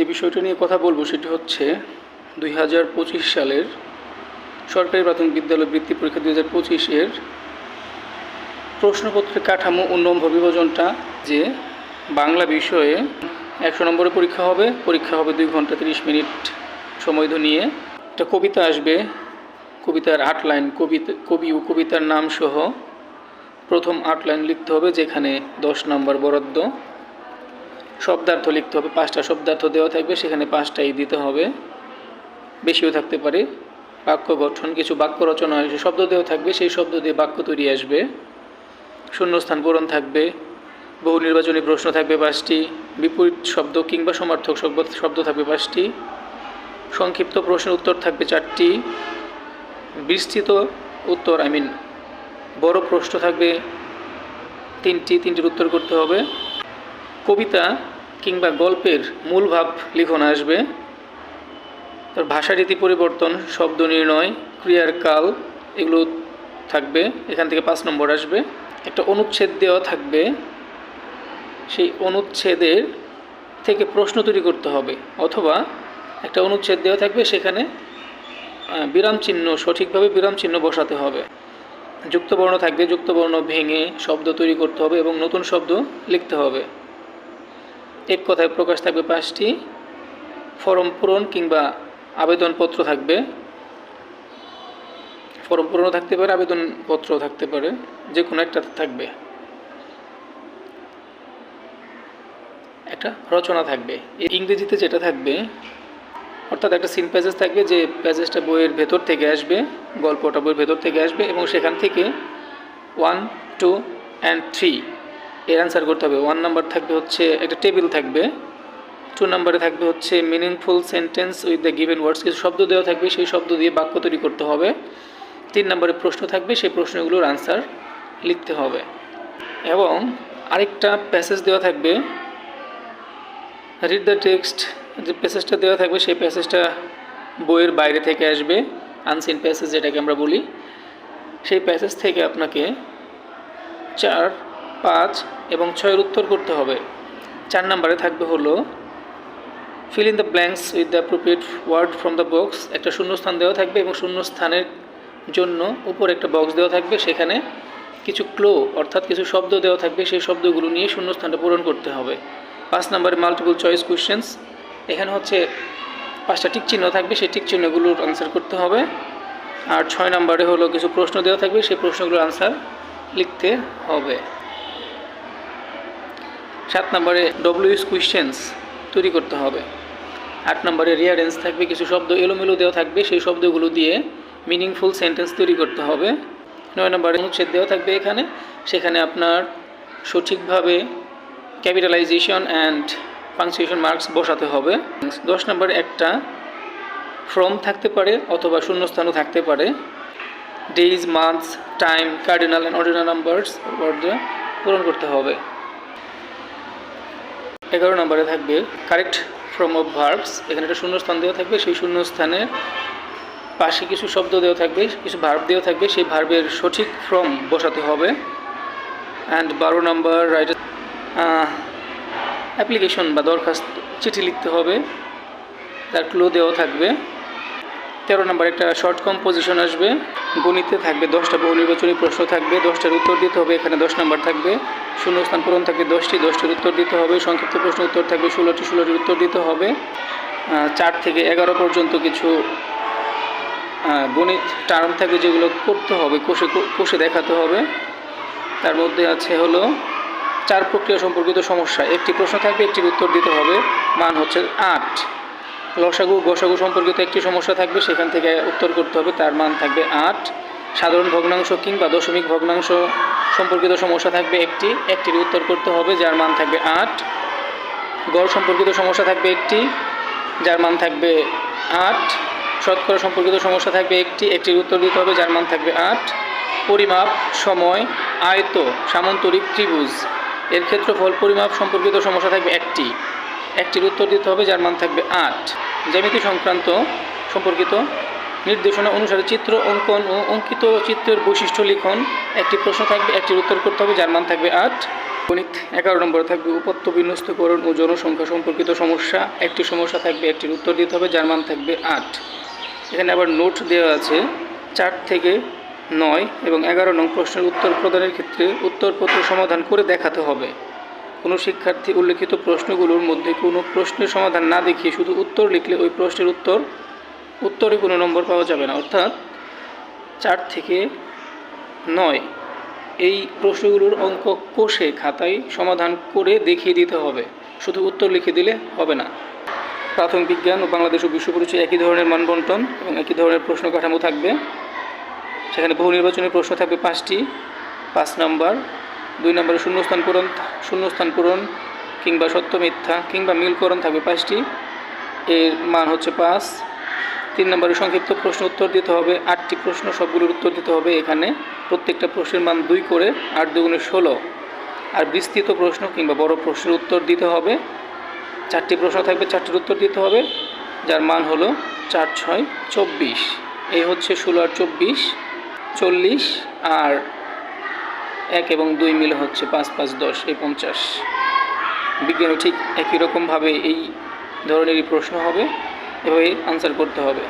যে বিষয়টা নিয়ে কথা বলব সেটি হচ্ছে দুই হাজার পঁচিশ সালের সরকারি প্রাথমিক বিদ্যালয় বৃত্তি পরীক্ষা দুই হাজার পঁচিশের প্রশ্নপত্রের কাঠামো ও নম্বর বিভাজনটা যে বাংলা বিষয়ে একশো নম্বরে পরীক্ষা হবে পরীক্ষা হবে দুই ঘণ্টা তিরিশ মিনিট সময় নিয়ে। একটা কবিতা আসবে, কবিতার আট লাইন, কবিতা কবি ও কবিতার নাম সহ প্রথম আট লাইন লিখতে হবে, যেখানে দশ নম্বর বরাদ্দ। শব্দার্থ লিখতে হবে, পাঁচটা শব্দার্থ দেওয়া থাকবে, সেখানে পাঁচটাই দিতে হবে। বেশিও থাকতে পারে। বাক্য গঠন, কিছু বাক্য রচনা হয় শব্দ দেওয়া থাকবে, সেই শব্দ দিয়ে বাক্য তৈরি আসবে। শূন্যস্থান পূরণ থাকবে, বহু নির্বাচনী প্রশ্ন থাকবে পাঁচটি, বিপরীত শব্দ কিংবা সমার্থক শব্দ থাকবে পাঁচটি। সংক্ষিপ্ত প্রশ্নের উত্তর থাকবে চারটি। বিস্তৃত উত্তর আই মিন বড় প্রশ্ন থাকবে, তিনটি, তিনটির উত্তর করতে হবে। কবিতা কিংবা গল্পের মূল ভাব লিখন আসবে। তার ভাষারীতি পরিবর্তন, শব্দ নির্ণয়, ক্রিয়ার কাল, এগুলো থাকবে। এখান থেকে পাঁচ নম্বর আসবে। একটা অনুচ্ছেদ দেওয়া থাকবে। সেই অনুচ্ছেদের থেকে প্রশ্ন তৈরি করতে হবে, অথবা একটা অনুচ্ছেদ দেওয়া থাকবে সেখানে বিরাম চিহ্ন, সঠিকভাবে বিরাম চিহ্ন বসাতে হবে। যুক্তবর্ণ থাকবে, যুক্তবর্ণ ভেঙে শব্দ তৈরি করতে হবে এবং নতুন শব্দ লিখতে হবে। এক কথায় প্রকাশ থাকবে পাঁচটি? ফর্ম পূরণ কিংবা আবেদনপত্র থাকবে। ফর্ম পূরণও থাকতে পারে, আবেদনপত্রও থাকতে পারে যে কোনো একটা থাকবে। একটা রচনা থাকবে। ইংরেজিতে যেটা থাকবে, অর্থাৎ একটা সিন প্যাসেজ থাকবে যে প্যাজেসটা বইয়ের ভেতর থেকে আসবে, গল্পটা বইয়ের ভেতর থেকে আসবে এবং সেখান থেকে ওয়ান টু অ্যান্ড থ্রি এর অ্যান্সার করতে হবে। ওয়ান নাম্বার থাকবে হচ্ছে, একটা টেবিল থাকবে। টু নাম্বারে থাকবে হচ্ছে meaningful sentence with the given words কিছু শব্দ দেওয়া থাকবে, সেই শব্দ দিয়ে বাক্য তৈরি করতে হবে। তিন নম্বরে প্রশ্ন থাকবে, সেই প্রশ্নগুলোর আনসার লিখতে হবে। এবং আরেকটা প্যাসেজ দেওয়া থাকবে। রিড দ্য টেক্সট যে প্যাসেজটা দেওয়া থাকবে, সেই প্যাসেজটা বইয়ের বাইরে থেকে আসবে আনসিন প্যাসেজ যেটাকে আমরা বলি। সেই প্যাসেজ থেকে আপনাকে চার পাঁচ এবং ছয়ের উত্তর করতে হবে। চার নম্বরে থাকবে হলো fill in the blanks with the appropriate word from the box একটা শূন্যস্থান দেওয়া থাকবে এবং শূন্যস্থানের জন্য উপর একটা বক্স দেওয়া থাকবে। সেখানে কিছু ক্লো অর্থাৎ কিছু শব্দ দেওয়া থাকবে। সেই শব্দগুলো নিয়ে শূন্যস্থানটা পূরণ করতে হবে। পাঁচ নম্বরে মাল্টিপল চয়েস কোয়েশ্চেন্স এখানে হচ্ছে পাঁচটা টিক চিহ্ন থাকবে। সেই টিক চিহ্নগুলোর আনসার করতে হবে। আর ছয় নম্বরে হলো কিছু প্রশ্ন দেওয়া থাকবে। সেই প্রশ্নগুলোর আনসার লিখতে হবে। সাত নম্বরে ডব্লিউএস কোয়েশ্চেন্স তৈরি করতে হবে। আট নম্বরে রিয়ারেন্স থাকবে, কিছু শব্দ এলোমেলো দেওয়া থাকবে, সেই শব্দগুলো দিয়ে মিনিংফুল সেন্টেন্স তৈরি করতে হবে। নয় নম্বরে অনুচ্ছেদ দেওয়া থাকবে এখানে, সেখানে আপনার সঠিকভাবে ক্যাপিটালাইজেশন অ্যান্ড পাংচুয়েশন মার্কস বসাতে হবে। দশ নম্বরে একটা ফ্রম থাকতে পারে অথবা শূন্যস্থানও থাকতে পারে। Days months time cardinal and ordinal numbers পূরণ করতে হবে। এগারো নম্বরে থাকবে কারেক্ট ফ্রম অফ ভার্বস এখানে একটা শূন্যস্থান দেওয়া থাকবে, সেই শূন্যস্থানের পাশে কিছু শব্দ দেওয়া থাকবে, কিছু ভার্ব দেওয়া থাকবে, সেই ভার্বের সঠিক ফ্রম বসাতে হবে। অ্যান্ড বারো নম্বর রাইট অ্যাপ্লিকেশন বা দরখাস্ত, চিঠি লিখতে হবে। তার ক্লো দেওয়া থাকবে। তেরো নম্বর একটা শর্ট কম্পোজিশন আসবে। গণিতে থাকবে, দশটা বহু নির্বাচনী প্রশ্ন থাকবে, দশটার উত্তর দিতে হবে, এখানে দশ নম্বর থাকবে। শূন্যস্থান পূরণ থাকবে দশটি, দশটির উত্তর দিতে হবে। সংক্ষিপ্ত প্রশ্ন উত্তর থাকবে ষোলোটি, ষোলোটির উত্তর দিতে হবে। চার থেকে এগারো পর্যন্ত কিছু গণিত টার্ম থাকবে যেগুলো করতে হবে, কোষে কোষে দেখাতে হবে। তার মধ্যে আছে হলো চার প্রক্রিয়া সম্পর্কিত সমস্যা। একটি প্রশ্ন থাকবে, একটির উত্তর দিতে হবে। মান হচ্ছে আট। লসাগু, গসাগু সম্পর্কিত একটি সমস্যা থাকবে, সেখান থেকে উত্তর করতে হবে। তার মান থাকবে আট। সাধারণ ভগ্নাংশ কিংবা দশমিক ভগ্নাংশ সম্পর্কিত সমস্যা থাকবে একটি, একটির উত্তর করতে হবে, যার মান থাকবে আট। গড় সম্পর্কিত সমস্যা থাকবে একটি, যার মান থাকবে আট। শতকরা সম্পর্কিত সমস্যা থাকবে একটি, একটির উত্তর দিতে হবে, যার মান থাকবে আট। পরিমাপ, সময়, আয়ত, সামন্তরিক ত্রিভুজ। এর ক্ষেত্রফল পরিমাপ সম্পর্কিত সমস্যা থাকবে একটি। একটির উত্তর দিতে হবে, যার মান থাকবে আট। জ্যামিতি সংক্রান্ত সম্পর্কিত নির্দেশনা অনুসারে চিত্র অঙ্কন ও অঙ্কিত চিত্রের বৈশিষ্ট্য লিখন। একটি প্রশ্ন থাকবে, একটির উত্তর করতে হবে, যার মান থাকবে আট। গণিত এগারো নম্বরে থাকবে উপাত্ত বিন্যস্তকরণ ও জনসংখ্যা সম্পর্কিত সমস্যা। একটি সমস্যা থাকবে, একটির উত্তর দিতে হবে, যার মান থাকবে আট। এখানে আবার নোট দেওয়া আছে, চার থেকে নয় এবং এগারো নং প্রশ্নের উত্তর প্রদানের ক্ষেত্রে উত্তরপত্র সমাধান করে দেখাতে হবে। কোনো শিক্ষার্থী উল্লেখিত প্রশ্নগুলোর মধ্যে কোনো প্রশ্নের সমাধান না দেখিয়ে শুধু উত্তর লিখলে ওই প্রশ্নের উত্তর উত্তরে কোনো নম্বর পাওয়া যাবে না, অর্থাৎ চার থেকে নয়। এই প্রশ্নগুলোর অঙ্ক কষে খাতায় সমাধান করে দেখিয়ে দিতে হবে। শুধু উত্তর লিখে দিলে হবে না। প্রাথমিক বিজ্ঞান ও বাংলাদেশ ও বিশ্ব পরিচয় একই ধরনের মানবন্টন এবং একই ধরনের প্রশ্ন কাঠামো থাকবে। সেখানে বহু নির্বাচনী প্রশ্ন থাকবে পাঁচটি। পাঁচ নাম্বার, দুই নম্বরে শূন্যস্থান পূরণ শূন্যস্থান পূরণ কিংবা সত্য মিথ্যা কিংবা মিলকরণ থাকবে পাঁচটি। এর মান হচ্ছে পাঁচ। তিন নম্বরে সংক্ষিপ্ত প্রশ্ন উত্তর দিতে হবে। আটটি প্রশ্ন সবগুলোর উত্তর দিতে হবে এখানে। প্রত্যেকটা প্রশ্নের মান দুই করে আট দুগুণে ষোলো। আর বিস্তৃত প্রশ্ন কিংবা বড় প্রশ্নের উত্তর দিতে হবে। চারটি প্রশ্ন থাকবে, চারটির উত্তর দিতে হবে, যার মান হলো চার, ছয়, চব্বিশ। এই হচ্ছে ষোলো আর চব্বিশ, চল্লিশ আর এক এবং দুই মিলে হচ্ছে পাঁচ পাঁচ, দশ, এই পঞ্চাশ। বিজ্ঞানও ঠিক একই রকমভাবে এই ধরনেরই প্রশ্ন হবে। এভাবে আনসার করতে হবে।